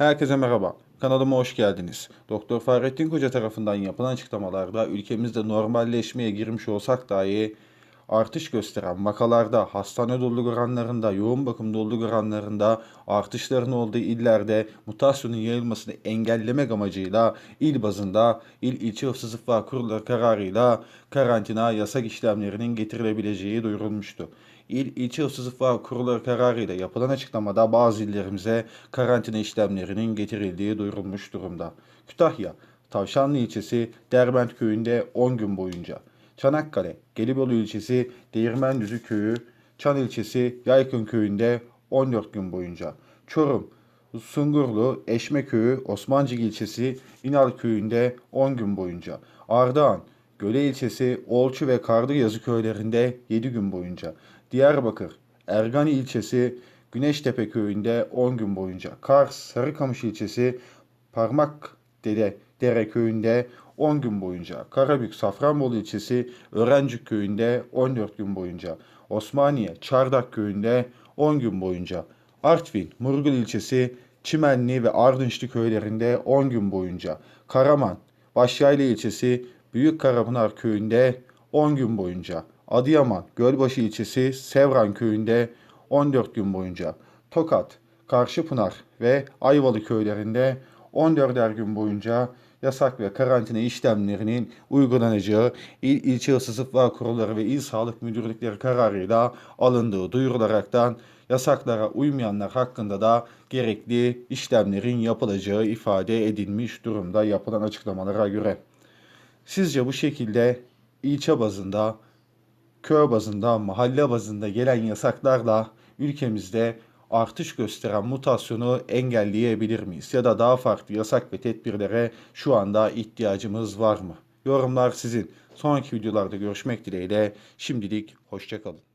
Herkese merhaba. Kanalıma hoş geldiniz. Doktor Fahrettin Koca tarafından yapılan açıklamalarda ülkemizde normalleşmeye girmiş olsak dahi artış gösteren vakalarda, hastane doluluk oranlarında, yoğun bakım doluluk oranlarında artışların olduğu illerde mutasyonun yayılmasını engellemek amacıyla il bazında il ilçe hıfzı zıffa kurulları kararıyla karantina yasak işlemlerinin getirilebileceği duyurulmuştu. İl ilçe hıfzı zıffa kurulları kararıyla yapılan açıklamada bazı illerimize karantina işlemlerinin getirildiği duyurulmuş durumda. Kütahya, Tavşanlı ilçesi Derbent köyünde 10 gün boyunca. Çanakkale, Gelibolu ilçesi Değirmendüzü köyü, Çan ilçesi Yaykın köyünde 14 gün boyunca. Çorum, Sungurlu, Eşme köyü, Osmancık ilçesi İnal köyünde 10 gün boyunca. Ardahan, Göle ilçesi Olçu ve Kardıyazı köylerinde 7 gün boyunca. Diyarbakır, Ergani ilçesi Güneştepe köyünde 10 gün boyunca. Kars, Sarıkamış ilçesi Parmak Dede Dere köyünde 10 gün boyunca. Karabük, Safranbolu ilçesi Öğrencik köyünde 14 gün boyunca. Osmaniye, Çardak köyünde 10 gün boyunca. Artvin, Murgul ilçesi Çimenli ve Ardınçlı köylerinde 10 gün boyunca. Karaman, Başyaylı ilçesi Büyük Karapınar köyünde 10 gün boyunca. Adıyaman, Gölbaşı ilçesi Sevran köyünde 14 gün boyunca. Tokat, Karşıpınar ve Ayvalı köylerinde 14'er gün boyunca yasak ve karantina işlemlerinin uygulanacağı il ilçe ısısıflar kurulları ve il sağlık müdürlükleri kararıyla alındığı duyurularaktan yasaklara uymayanlar hakkında da gerekli işlemlerin yapılacağı ifade edilmiş durumda yapılan açıklamalara göre. Sizce bu şekilde ilçe bazında, köy bazında, mahalle bazında gelen yasaklarla ülkemizde artış gösteren mutasyonu engelleyebilir miyiz? Ya da daha farklı yasak ve tedbirlere şu anda ihtiyacımız var mı? Yorumlar sizin. Sonraki videolarda görüşmek dileğiyle şimdilik hoşçakalın.